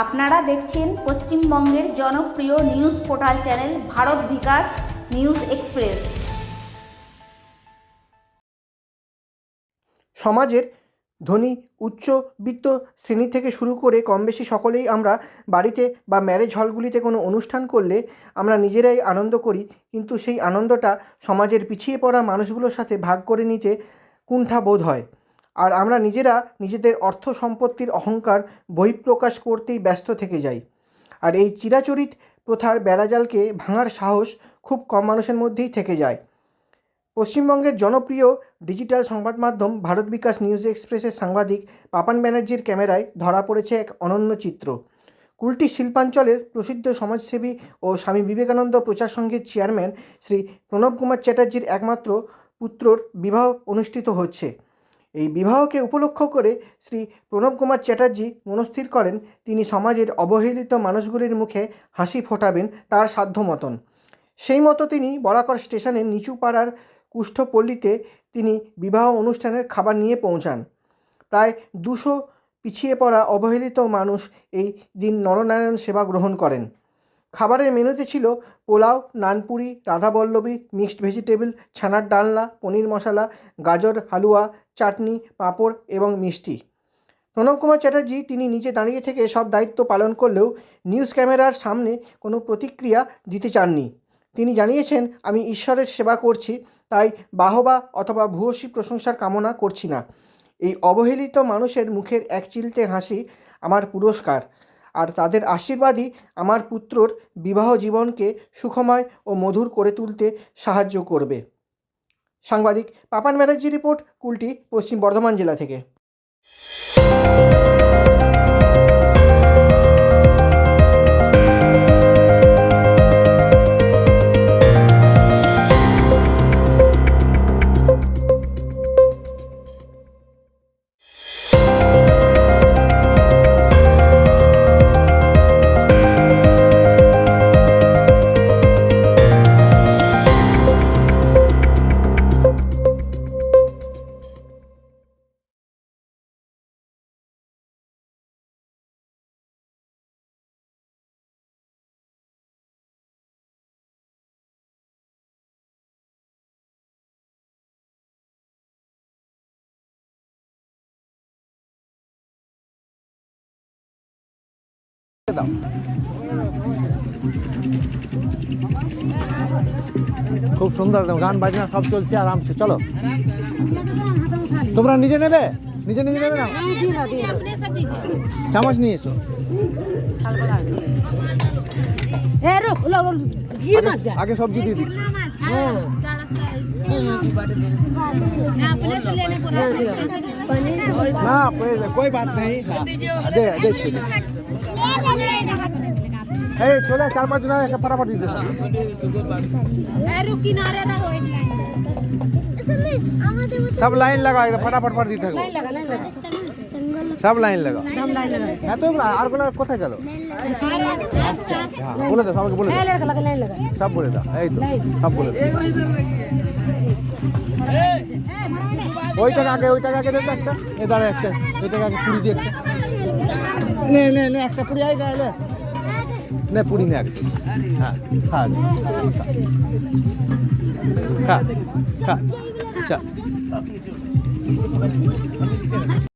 আপনারা দেখছেন পশ্চিমবঙ্গের জনপ্রিয় news portal channel Bharat Bikash news express. সমাজের ধনী উচ্চবিত্ত শ্রেণি থেকে শুরু করে কম বেশি সকলেই আমরা বাড়িতে বা ম্যারেজ হলগুলিতে কোনো অনুষ্ঠান করলে আমরা নিজেরাই আনন্দ করি, কিন্তু সেই আনন্দটা সমাজের পিছিয়ে পড়া মানুষগুলোর সাথে ভাগ করে নিতে কুণ্ঠা বোধ হয়। আর আমরা নিজেরা নিজেদের অর্থ সম্পত্তির অহংকার বহিঃপ্রকাশ করতেই ব্যস্ত থেকে যাই। আর এই চিরাচরিত প্রথার বেড়াজালকে ভাঙার সাহস খুব কম মানুষের মধ্যেই থেকে যায়। পশ্চিমবঙ্গের জনপ্রিয় ডিজিটাল সংবাদ মাধ্যম ভারত বিকাশ নিউজ এক্সপ্রেসের সাংবাদিক পাপান ব্যানার্জির ক্যামেরায় ধরা পড়েছে এক অনন্য চিত্র। কুলটি শিল্পাঞ্চলের প্রসিদ্ধ সমাজসেবী ও স্বামী বিবেকানন্দ প্রচার সংঘের চেয়ারম্যান শ্রী প্রণব কুমার চ্যাটার্জির একমাত্র পুত্রর বিবাহ অনুষ্ঠিত হচ্ছে। এই বিবাহকে উপলক্ষ করে শ্রী প্রণব কুমার চ্যাটার্জি মনস্থির করেন, তিনি সমাজের অবহেলিত মানুষগুলির মুখে হাসি ফোটাবেন তার সাধ্য মতন সেই মতো তিনি বরাকর স্টেশনের নিচু পাড়ার কুষ্ঠপল্লীতে তিনি বিবাহ অনুষ্ঠানের খাবার নিয়ে পৌঁছান। প্রায় দুশো পিছিয়ে পড়া অবহেলিত মানুষ এই দিন নরনারায়ণ সেবা গ্রহণ করেন। খাবারের মেনুতে ছিল পোলাও, নানপুরি রাধাবল্লভী মিক্সড ভেজিটেবল, ছানার ডালনা, পনির মশলা, গাজর, হালুয়া, চাটনি, পাঁপড় এবং মিষ্টি। প্রণব কুমার চ্যাটার্জি তিনি নিজে দাঁড়িয়ে থেকে সব দায়িত্ব পালন করলেও নিউজ ক্যামেরার সামনে কোনো প্রতিক্রিয়া দিতে চাননি। তিনি জানিয়েছেন, আমি ঈশ্বরের সেবা করছি, তাই বাহবা অথবা ভূয়সী প্রশংসার কামনা করছি না। এই অবহেলিত মানুষের মুখের এক চিলতে হাসি আমার পুরস্কার। আর তাদের আশীর্বাদই আমার পুত্রর বিবাহ জীবনকে সুখময় ও মধুর করে তুলতে সাহায্য করবে। সাংবাদিক পাপান ব্যানার্জি রিপোর্ট কুলটি পশ্চিম বর্ধমান জেলা থেকে। খুব সুন্দর একদম গান বাজনা সব চলছে আরামসে চলো তোমরা নিজে নেবে নিজে নিজে নেবে না চামচ নিয়ে এসো ए रुक लो लो गिर मत जा আগে সবজি দিয়ে দিচ্ছি না कोई बात नहीं हाँ, दे दे चले এই চলে চার পাঁচ জন একে পারাপাটি দিতে সব লাইন লাগা একদম ফাটাফাট পার দিতে সব লাইন লাগাও। এত আরগুলো কোথায় গেল? হ্যাঁ, বলে দাও সবাইকে বলে সব বলে দাও এই তো সব বলে দাও। ওইটাকে আগে ওইটাকে আগে দেবে একটা। এ দাঁড়ায় একটা এটাকে আগে পুরি দিয়ে একটা। নে নে একটা পুরি আয় না নে পুরি নে আগে হ্যাঁ খা খা খা চা